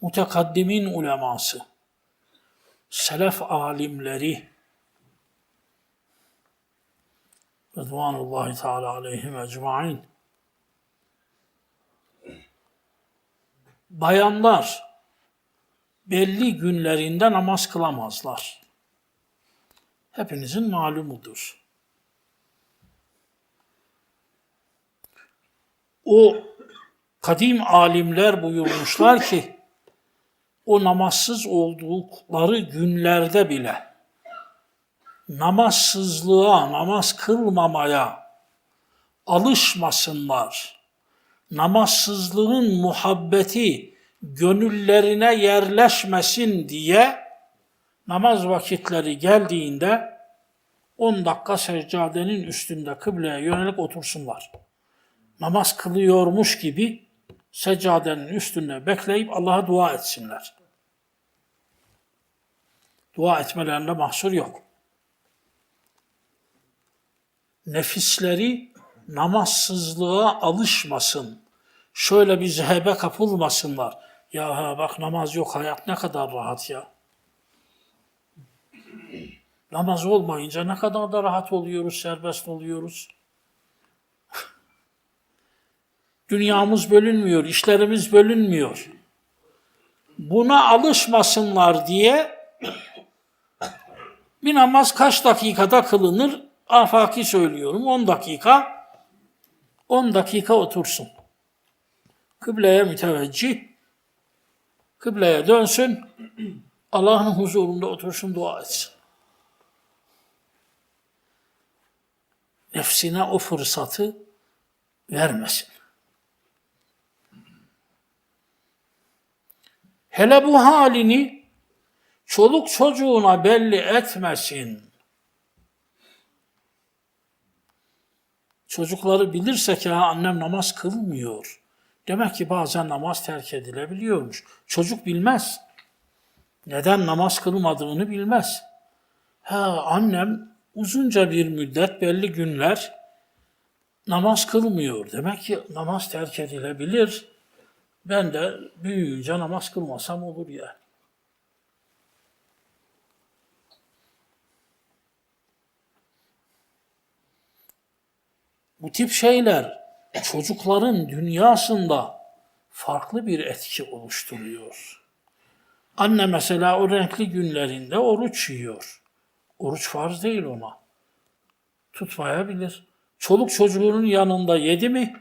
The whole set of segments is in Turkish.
mutekaddimin uleması, selef alimleri, Rıdvanullahi Teala aleyhim ecmain, bayanlar belli günlerinde namaz kılamazlar. Hepinizin malumudur. O kadim alimler buyurmuşlar ki o namazsız oldukları günlerde bile namazsızlığa, namaz kılmamaya alışmasınlar. Namazsızlığın muhabbeti gönüllerine yerleşmesin diye namaz vakitleri geldiğinde 10 dakika seccadenin üstünde kıbleye yönelik otursunlar. Namaz kılıyormuş gibi seccadenin üstünde bekleyip Allah'a dua etsinler. Dua etmelerinde mahsur yok. Nefisleri namazsızlığa alışmasın. Şöyle bir zehebe kapılmasınlar. Ya ha bak namaz yok hayat ne kadar rahat ya. Namaz olmayınca ne kadar da rahat oluyoruz, serbest oluyoruz. Dünyamız bölünmüyor, işlerimiz bölünmüyor. Buna alışmasınlar diye bir namaz kaç dakikada kılınır? Afaki söylüyorum 10 dakika. 10 dakika otursun. Kıbleye müteveccih. Kıbleye dönsün. Allah'ın huzurunda otursun dua etsin. Nefsine o fırsatı vermesin. Hele bu halini çoluk çocuğuna belli etmesin. Çocukları bilirse ki annem namaz kılmıyor. Demek ki bazen namaz terk edilebiliyormuş. Çocuk bilmez. Neden namaz kılmadığını bilmez. Ha annem uzunca bir müddet belli günler namaz kılmıyor. Demek ki namaz terk edilebilir. Ben de büyüyünce namaz kılmasam olur ya. Bu tip şeyler çocukların dünyasında farklı bir etki oluşturuyor. Anne mesela o renkli günlerinde oruç yiyor. Oruç farz değil ona. Tutmayabilir. Çoluk çocuğunun yanında yedi mi?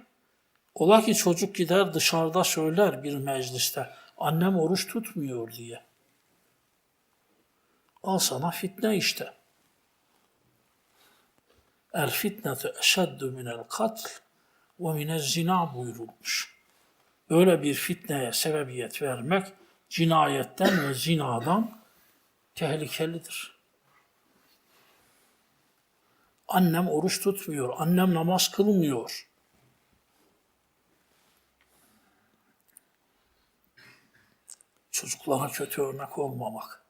Ola ki çocuk gider dışarıda söyler bir mecliste. Annem oruç tutmuyor diye. Al sana fitne işte. El fitnetu eşeddu minel katl ve minel zina buyurulmuş. Böyle bir fitneye sebebiyet vermek cinayetten ve zinadan tehlikelidir. Annem oruç tutmuyor, annem namaz kılmıyor. Çocuklara kötü örnek olmamak.